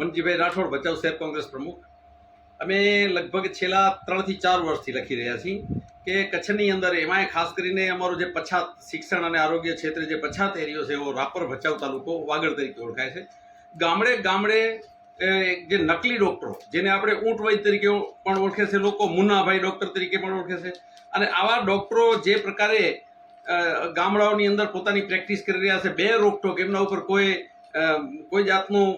મનજીભાઈ રાઠોડ, ભચાઉ શહેર કોંગ્રેસ પ્રમુખ. અમે લગભગ છેલ્લા ત્રણથી ચાર વર્ષથી લખી રહ્યા છીએ કે કચ્છની અંદર એમાંય ખાસ કરીને અમારો જે પછાત શિક્ષણ અને આરોગ્ય ક્ષેત્રે જે પછાત એરિયો છે, એવો રાપર ભચાઉ તાલુકો વાગડ તરીકે ઓળખાય છે. ગામડે ગામડે જે નકલી ડૉક્ટરો, જેને આપણે ઊંટ વૈદ તરીકે પણ ઓળખે છે, લોકો મુન્નાભાઈ ડૉક્ટર તરીકે પણ ઓળખે છે. અને આવા ડૉક્ટરો જે પ્રકારે ગામડાઓની અંદર પોતાની પ્રેક્ટિસ કરી રહ્યા છે, બે રોકટોક એમના ઉપર કોઈ કોઈ જાતનું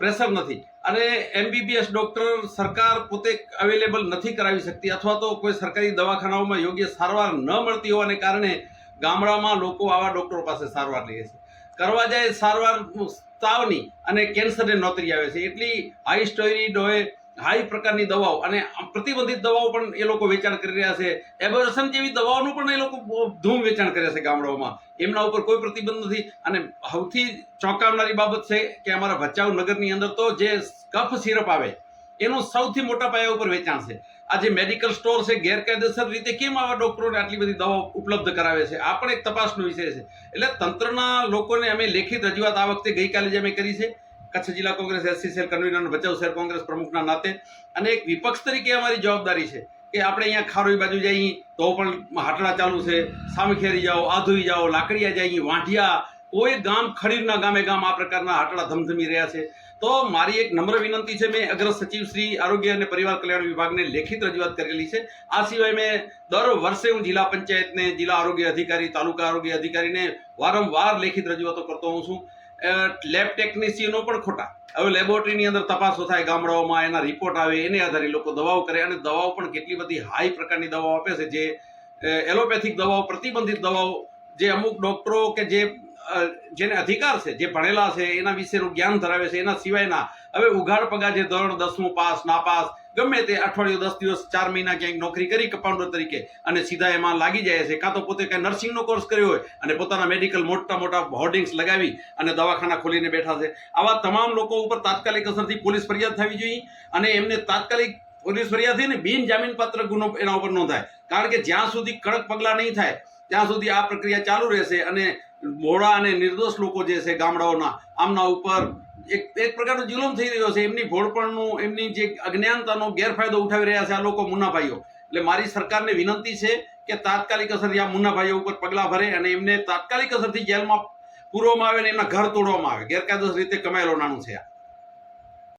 પ્રેશર નથી. અને એમબીબીએસ ડૉક્ટર સરકાર પોતે અવેલેબલ નથી કરાવી શકતી અથવા તો કોઈ સરકારી દવાખાનાઓમાં યોગ્ય સારવાર ન મળતી હોવાને કારણે ગામડામાં લોકો આવા ડૉક્ટરો પાસે સારવાર લે છે. કરવા જાય સારવાર તાવની અને કેન્સરને નોતરી આવે છે. એટલી હાઈ સ્ટોરીડ હોય હાઈ પ્રકારની દવાઓ અને પ્રતિબંધિત દવાઓ પણ એ લોકો વેચાણ કરી રહ્યા છે. એબોરેશન જેવી દવાઓનું પણ એ લોકો ધૂમ વેચાણ કર્યા છે ગામડાઓમાં. એમના ઉપર કોઈ પ્રતિબંધ નથી. અને સૌથી ચોંકાવનારી બાબત છે કે અમારા ભચાઉ નગરની અંદર તો જે કફ સિરપ આવે, એનું સૌથી મોટા પાયા ઉપર વેચાણ છે. આ જે મેડિકલ સ્ટોર છે, ગેરકાયદેસર રીતે કેમ આવા ડોક્ટરોને આટલી બધી દવાઓ ઉપલબ્ધ કરાવે છે? આ પણ એક તપાસનો વિષય છે. એટલે તંત્રના લોકોને અમે લેખિત રજૂઆત આ વખતે ગઈકાલે જે અમે કરી છે. કચ્છ જિલ્લા Congress SC cell convener Bhachau શહેર કોંગ્રેસ પ્રમુખના નાતે અને એક વિપક્ષ તરીકે અમારી જવાબદારી છે કે આપણે અહીંયા ખારોઈ બાજુ જઈએ, તો પણ હાટડા ચાલુ છે, સામખેરી જાઓ, આધુઈ જાઓ, લાકડિયા જઈએ, વાંઢિયા, કોઈ ગામ ખડીરના ગામે ગામ આ પ્રકારના હાટડા ધમધમી રહ્યા છે. તો મારી એક નમ્ર વિનંતી છે, મેં અગ્ર સચિવ શ્રી આરોગ્ય અને પરિવાર કલ્યાણ વિભાગને લેખિત રજૂઆત કરેલી છે. આ સિવાય મેં દર વર્ષે હું જિલ્લા પંચાયતને જિલ્લા આરોગ્ય અધિકારી, તાલુકા આરોગ્ય અધિકારીને વારંવાર લેખિત રજૂઆતો કરતો હોઉં છું. લેબ ટેકનિશિયનો પણ ખોટા. હવે લેબોરેટરીની અંદર તપાસો થાય, ગામડાઓમાં એના રિપોર્ટ આવે, એને આધારે લોકો દવાઓ કરે અને દવાઓ પણ કેટલી બધી હાઈ પ્રકારની દવાઓ આપે છે, જે એલોપેથિક દવાઓ, પ્રતિબંધિત દવાઓ, જે અમુક ડૉક્ટરો કે જે જેને અધિકાર છે, જે ભણેલા છે, એના વિશેનું જ્ઞાન ધરાવે છે, એના સિવાયના. હવે ઉઘાડ પગા જે ધોરણ દસમું પાસ નાપાસ ગમે તે અઠવાડિયું, દસ દિવસ, ચાર મહિના ક્યાંક નોકરી કરી કમ્પાઉન્ડર તરીકે અને સીધા એમાં લાગી જાય છે, કાં તો પોતે કાંઈ નર્સિંગનો કોર્સ કર્યો હોય અને પોતાના મેડિકલ મોટા મોટા હોર્ડિંગ્સ લગાવી અને દવાખાના ખોલીને બેઠા છે. આવા તમામ લોકો ઉપર તાત્કાલિક અસરથી પોલીસ ફરિયાદ થવી જોઈએ અને એમને તાત્કાલિક પોલીસ ફરિયાદ થઈને બિન જામીનપાત્ર ગુનો એના ઉપર નોંધાય. કારણ કે જ્યાં સુધી કડક પગલાં નહીં થાય, ત્યાં સુધી આ પ્રક્રિયા ચાલુ રહેશે અને મોડા અને નિર્દોષ લોકો જે છે ગામડાઓના, આમના ઉપર એક એક પ્રકારનો જુલમ થઈ રહ્યો છે. એમની ભોળપણનું, એમની જે અજ્ઞાનતાનો ગેરફાયદો ઉઠાવી રહ્યા છે આ લોકો મુન્નાભાઈઓ એટલે મારી સરકારને વિનંતી છે કે તાત્કાલિક અસરથી આ મુન્નાભાઈઓ ઉપર પગલાં ભરે અને એમને તાત્કાલિક અસરથી જેલમાં પૂરવામાં આવે અને એમના ઘર તોડવામાં આવે. ગેરકાયદેસર રીતે કમાયેલો નાણું છે આ.